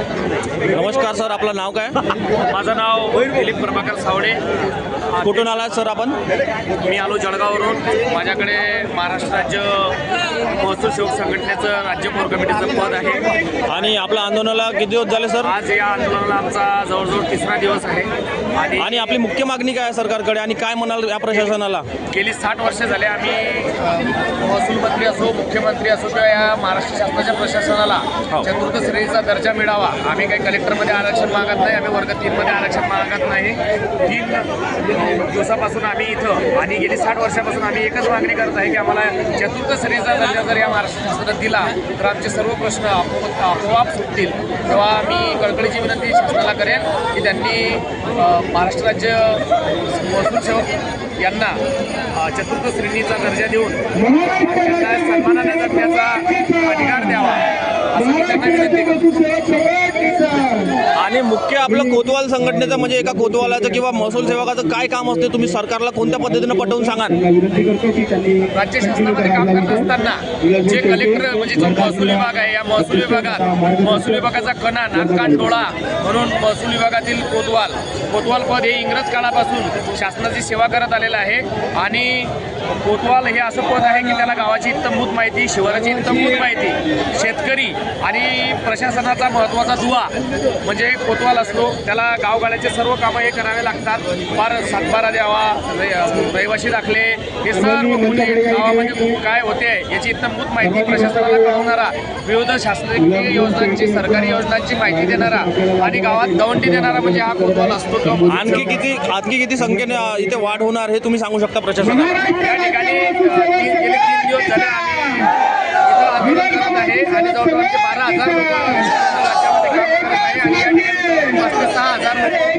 नमस्कार सर आपलं नाव काय? माझं नाव दिलीप प्रभाकर सावडे. कुठून आलात सर आपण? मी आलो जळगाववरून. माझ्याकडे महाराष्ट्र राज्य महसूल सेवक संघटनेचं राज्य कोर कमिटीचं पद आहे. आणि आपल्या आंदोलनाला किती दिवस झाले सर? आज या आंदोलनाला आमचा जवळजवळ तिसरा दिवस आहे. आणि आपली मुख्य मागणी काय आहे सरकारकडे आणि काय म्हणाल या प्रशासनाला? गेली साठ वर्षे झाले आम्ही महसूल मंत्री असो मुख्यमंत्री असो किंवा या महाराष्ट्र शासनाच्या प्रशासनाला हो. चतुर्थ श्रेणीचा दर्जा मिळावा. आम्ही काही कलेक्टरमध्ये आरक्षण मागत नाही आम्ही वर्ग तीनमध्ये आरक्षण मागत नाही. तीन दिवसापासून आम्ही इथं आणि गेली साठ वर्षापासून आम्ही एकच मागणी करत आहे की आम्हाला चतुर्थ श्रेणीचा दर्जा जर या महाराष्ट्र शासनात दिला तर आमचे सर्व प्रश्न आपोआप आपोआप सुटतील. तेव्हा मी कळकळीची विनंती शासनाला करेन की त्यांनी महाराष्ट्र राज्य महसूल सेवक यांना चतुर्थ श्रेणीचा दर्जा देऊन सन्मानाने जगण्याचा अधिकार द्यावा असं मी त्यांना विनंती करतो आणि मुख्य आपलं कोतवाल संघटनेचं म्हणजे एका कोतवालाचं किंवा महसूल सेवकाचं काय काम असते तुम्ही सरकारला कोणत्या पद्धतीनं पटवून सांगा राज्य शासनामध्ये काम करत असताना जे कलेक्टर म्हणजे जो महसूल विभाग आहे या महसूल विभागात महसूल विभागाचा कणा नागकान डोळा म्हणून महसूल विभागातील कोतवाल. कोतवाल पद हे इंग्रज काळापासून शासनाची सेवा करत आलेलं आहे. आणि कोतवाल हे असं पद आहे की त्याला गावाची इत्तमभूत माहिती शिवाराची इत्तमभूत माहिती शेतकरी आणि प्रशासनाचा महत्त्वाचा दुवा म्हणजे कोतवाल असतो. त्याला गावगाड्याचे सर्व कामं हे करावे लागतात. फार सातबारा द्यावा रहिवाशी दाखले हे सर्व गुन्हे गावामध्ये काय होते याची इत्तमभूत माहिती प्रशासनाला कळवणारा विविध शासकीय योजनांची सरकारी योजनांची माहिती देणारा आणि गावात दवंडी देणारा म्हणजे हा कोतवाल असतो आणखी किती आणखी किती संख्येने इथे वाढ होणार हे तुम्ही सांगू शकता प्रशासनाला? ठिकाणी गेले तीन दिवस झाले आम्ही. इथं आंदोलन करत आहे. आणि जवळपास बारा हजार लोक राज्यामध्ये काम करत आहे आणि या ठिकाणी जवळपास ते सहा हजार लोक